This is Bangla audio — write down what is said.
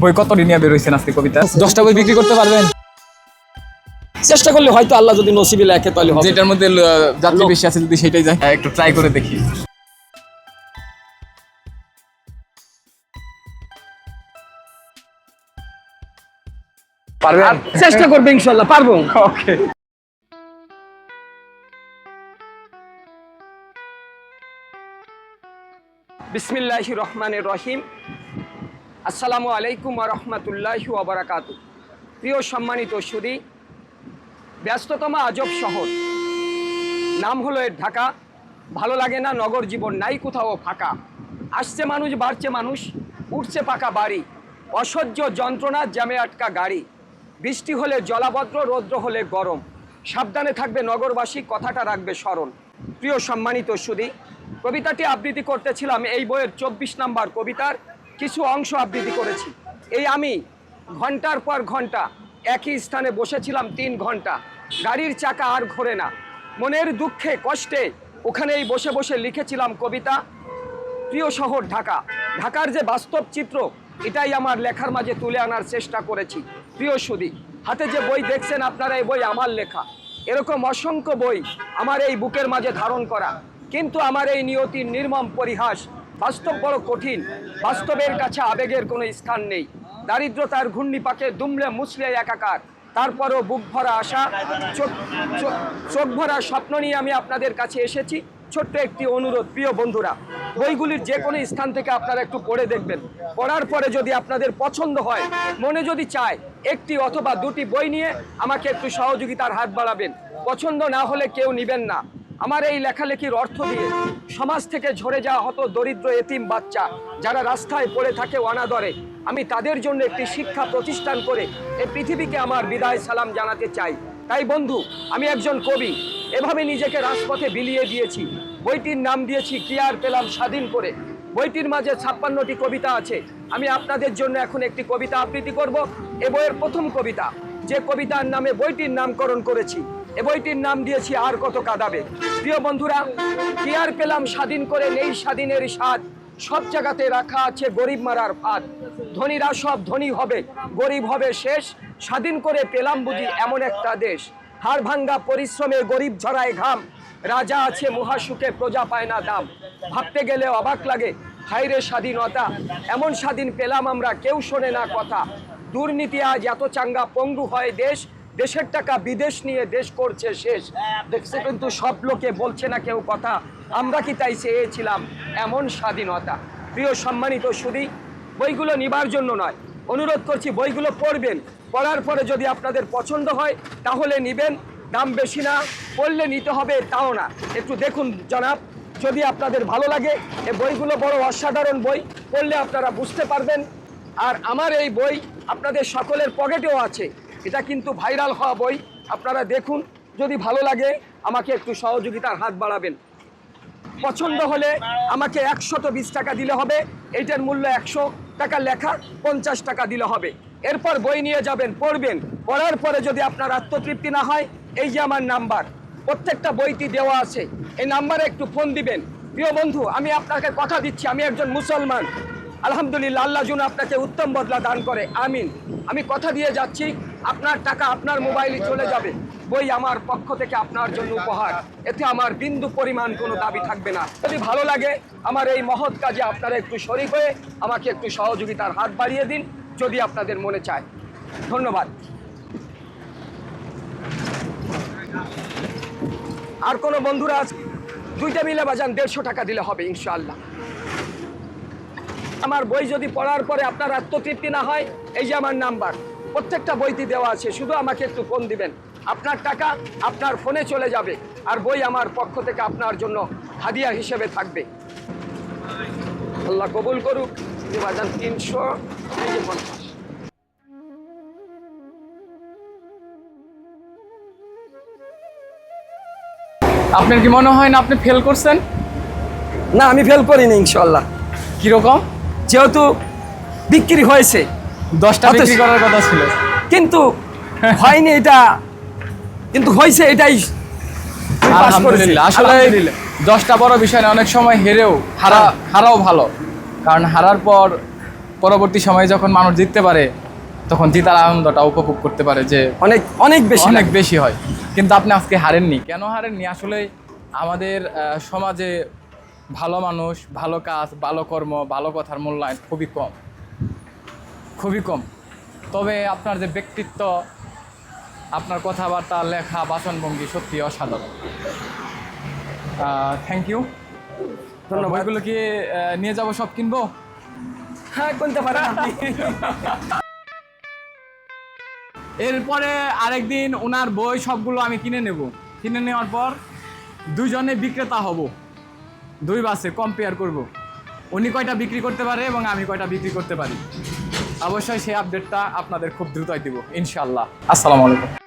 বই কত নিয়ে বের হয়েছেন আজকে কবিতা? দশটা বই বিক্রি করতে পারবেন। চেষ্টা করলে হয়তো আল্লাহ যদি নসিবে লেখে তাহলে হবে। যেটার মধ্যে যাত্রী বেশি আছে যদি সেটাই যায় হ্যাঁ, একটু ট্রাই করে দেখি। পারবেন? চেষ্টা করবে ইনশাল্লাহ পারব। ওকে বিসমিল্লাহি রহমানের রহিম। আসসালামু আলাইকুম রহমতুল্লাহি ওবরাকাতু প্রিয় সম্মানিত সুদী, ব্যস্ততম আজব শহর। নাম হলো এর ঢাকা। ভালো লাগে না নগর জীবন নাই কোথাও ফাঁকা। আসছে মানুষ, বাড়ছে মানুষ, উঠছে পাকা বাড়ি। অসহ্য যন্ত্রণা, জ্যামে আটকা গাড়ি। বৃষ্টি হলে জলাবদ্র রৌদ্র হলে গরম। সাবধানে থাকবে নগরবাসী, কথাটা রাখবে স্মরণ। প্রিয় সম্মানিত সুদী, কবিতাটি আবৃত্তি করতেছিলাম এই বইয়ের চব্বিশ নাম্বার কবিতার কিছু অংশ আবৃত্তি করেছি। এই আমি ঘণ্টার পর ঘণ্টা একই স্থানে বসেছিলাম তিন ঘণ্টা। গাড়ির চাকা আর ঘোরে না। মনের দুঃখে, কষ্টে ওখানেই বসে বসে লিখেছিলাম কবিতা, প্রিয় শহর ঢাকা। ঢাকার যে বাস্তব চিত্র, এটাই আমার লেখার মাঝে তুলে আনার চেষ্টা করেছি। প্রিয় সুদী, হাতে যে বই দেখছেন আপনারা, এই বই আমার লেখা। এরকম অসংখ্য বই আমার এই বুকের মাঝে ধারণ করা। কিন্তু আমার এই নিয়তির নির্মম পরিহাস বাস্তব বড় কঠিন। বাস্তবের কাছে আবেগের কোনো স্থান নেই। দারিদ্রতার ঘূর্ণিপাকে দুমলে মুছলে একাকার। তারপরও বুক ভরা আশা চোখ ভরা স্বপ্ন নিয়ে আমি আপনাদের কাছে এসেছি। ছোট্ট একটি অনুরোধ, প্রিয় বন্ধুরা, বইগুলির যে কোনো স্থান থেকে আপনারা একটু পড়ে দেখবেন। পড়ার পরে যদি আপনাদের পছন্দ হয়, মনে যদি চায়, একটি অথবা দুটি বই নিয়ে আমাকে একটু সহযোগিতার হাত বাড়াবেন। পছন্দ না হলে কেউ নেবেন না। আমার এই লেখালেখির অর্থ দিয়ে সমাজ থেকে ঝরে যাওয়া হতো দরিদ্র এতিম বাচ্চা যারা রাস্তায় পড়ে থাকে অনাদরে। আমি তাদের জন্য একটি শিক্ষা প্রতিষ্ঠান করে এই পৃথিবীকে আমার বিদায় সালাম জানাতে চাই। তাই বন্ধু, আমি একজন কবি। এভাবে নিজেকে রাজপথে বিলিয়ে দিয়েছি। বইটির নাম দিয়েছি কি আর পেলাম স্বাধীন করে। বইটির মাঝে ছাপ্পান্নটি কবিতা আছে। আমি আপনাদের জন্য এখন একটি কবিতা আবৃত্তি করব। এ বইয়ের প্রথম কবিতা। যে কবিতার নামে বইটির নামকরণ করেছি। এ বইটির নাম দিয়েছি আর কত কাঁদাবে। প্রিয় বন্ধুরা, কি আর পেলাম স্বাধীন করে নেই স্বাধীনের স্বাদ? সব জায়গাতে রাখা আছে গরিব মারার ফাঁদ। ধনীরা সব ধনী হবে, গরিব হবে শেষ। স্বাধীন করে পেলাম বুঝি এমন একটা দেশ। হাড় ভাঙ্গা পরিশ্রমে গরিব ঝরায় ঘাম। রাজা আছে মহাসুখে, প্রজা পায় না দাম। ভাবতে গেলে অবাক লাগে হাইরে স্বাধীনতা, এমন স্বাধীন পেলাম আমরা, কেউ শোনে না কথা। দুর্নীতি আজ এত চাঙ্গা পঙ্গু হয় দেশ দেশের টাকা বিদেশ নিয়ে দেশ করছে শেষ। দেখছে কিন্তু সব লোকে বলছে না কেউ কথা। আমরা কি তাই চেয়েছিলাম? এমন স্বাধীনতা। প্রিয় সম্মানিত সুদী বইগুলো নিবার জন্য নয়। অনুরোধ করছি বইগুলো পড়বেন। পড়ার পরে যদি আপনাদের পছন্দ হয় তাহলে নিবেন। দাম বেশি না পড়লে নিতে হবে তাও না। একটু দেখুন জনাব যদি আপনাদের ভালো লাগে। এ বইগুলো বড় অসাধারণ বই পড়লে আপনারা বুঝতে পারবেন। আর আমার এই বই আপনাদের সকলের পকেটেও আছে। এটা কিন্তু ভাইরাল হওয়া বই। আপনারা দেখুন, যদি ভালো লাগে, আমাকে একটু সহযোগিতার হাত বাড়াবেন। পছন্দ হলে আমাকে একশত বিশ টাকা দিলে হবে এইটার মূল্য একশো টাকা লেখা পঞ্চাশ টাকা দিলে হবে। এরপর বই নিয়ে যাবেন, পড়বেন, পড়ার পরে যদি আপনার আত্মতৃপ্তি না হয়, এই যে আমার নাম্বার, প্রত্যেকটা বইটি দেওয়া আছে। এই নাম্বারে একটু ফোন দিবেন। প্রিয় বন্ধু, আমি আপনাকে কথা দিচ্ছি, আমি একজন মুসলমান। আলহামদুলিল্লাহ, আল্লাহ যেন আপনাকে উত্তম বদলা দান করে, আমিন। আমি কথা দিয়ে যাচ্ছি, আপনার টাকা আপনার মোবাইলে চলে যাবে। বই আমার পক্ষ থেকে আপনার জন্য উপহার। এতে আমার বিন্দু পরিমাণ কোনো দাবি থাকবে না। যদি ভালো লাগে, আমার এই মহৎ কাজে আপনারা একটু শরিক হয়ে আমাকে একটু সহযোগিতার হাত বাড়িয়ে দিন, যদি আপনাদের মনে চায়। ধন্যবাদ। আর কোনো বন্ধুরা দুইটা মিলে বাজান দেড়শো টাকা দিলে হবে, ইনশাআল্লাহ। আমার বই যদি পড়ার পরে আপনার আত্মতৃপ্তি না হয় এই যে আমার নাম্বার প্রত্যেকটা বইটি দেওয়া আছে শুধু আমাকে একটু ফোন দিবেন। আপনার টাকা আপনার ফোনে চলে যাবে আর বই আমার পক্ষ থেকে আপনার জন্য হাদিয়া হিসেবে থাকবে। আল্লাহ কবুল করুক বাজান তিনশো পঞ্চাশ। আপনার কি মনে হয় না আপনি ফেল করছেন? না আমি ফেল করিনি ইনশাল্লাহ কীরকম? যেহেতু বিক্রি হয়েছে দশটা বিক্রি করার কথা ছিল। কিন্তু হয়নি এটা কিন্তু হয়েছে এটাই। আলহামদুলিল্লাহ। আসলে দশটা বড় বিষয় না অনেক সময় হেরেও হারা হারাও ভালো। কারণ হারার পর পরবর্তী সময়ে যখন মানুষ জিততে পারে তখন জিতার আনন্দটা উপভোগ করতে পারে যে অনেক অনেক বেশি অনেক বেশি হয়। কিন্তু আপনি আজকে হারেননি। কেন হারেননি? আসলে আমাদের সমাজে ভালো মানুষ ভালো কাজ ভালো কর্ম ভালো কথার মূল্যায়ন খুবই কম। খুবই কম। তবে আপনার যে ব্যক্তিত্ব আপনার কথাবার্তা লেখা বাচনভঙ্গি সত্যি অসাধারণ। থ্যাংক ইউ ধন্যবাদ। বইগুলো কি নিয়ে যাব সব কিনবো? হ্যাঁ কোনতে পারেন। এরপরে আরেকদিন ওনার বই সবগুলো আমি কিনে নেব। কিনে নেওয়ার পর দুজনে বিক্রেতা হব। দুই বাসে কম্পেয়ার করব। উনি কয়টা বিক্রি করতে পারে এবং আমি কয়টা বিক্রি করতে পারি? অবশ্যই সেই আপডেটটা আপনাদের খুব দ্রুতই দিব ইনশাল্লাহ আসসালামু আলাইকুম।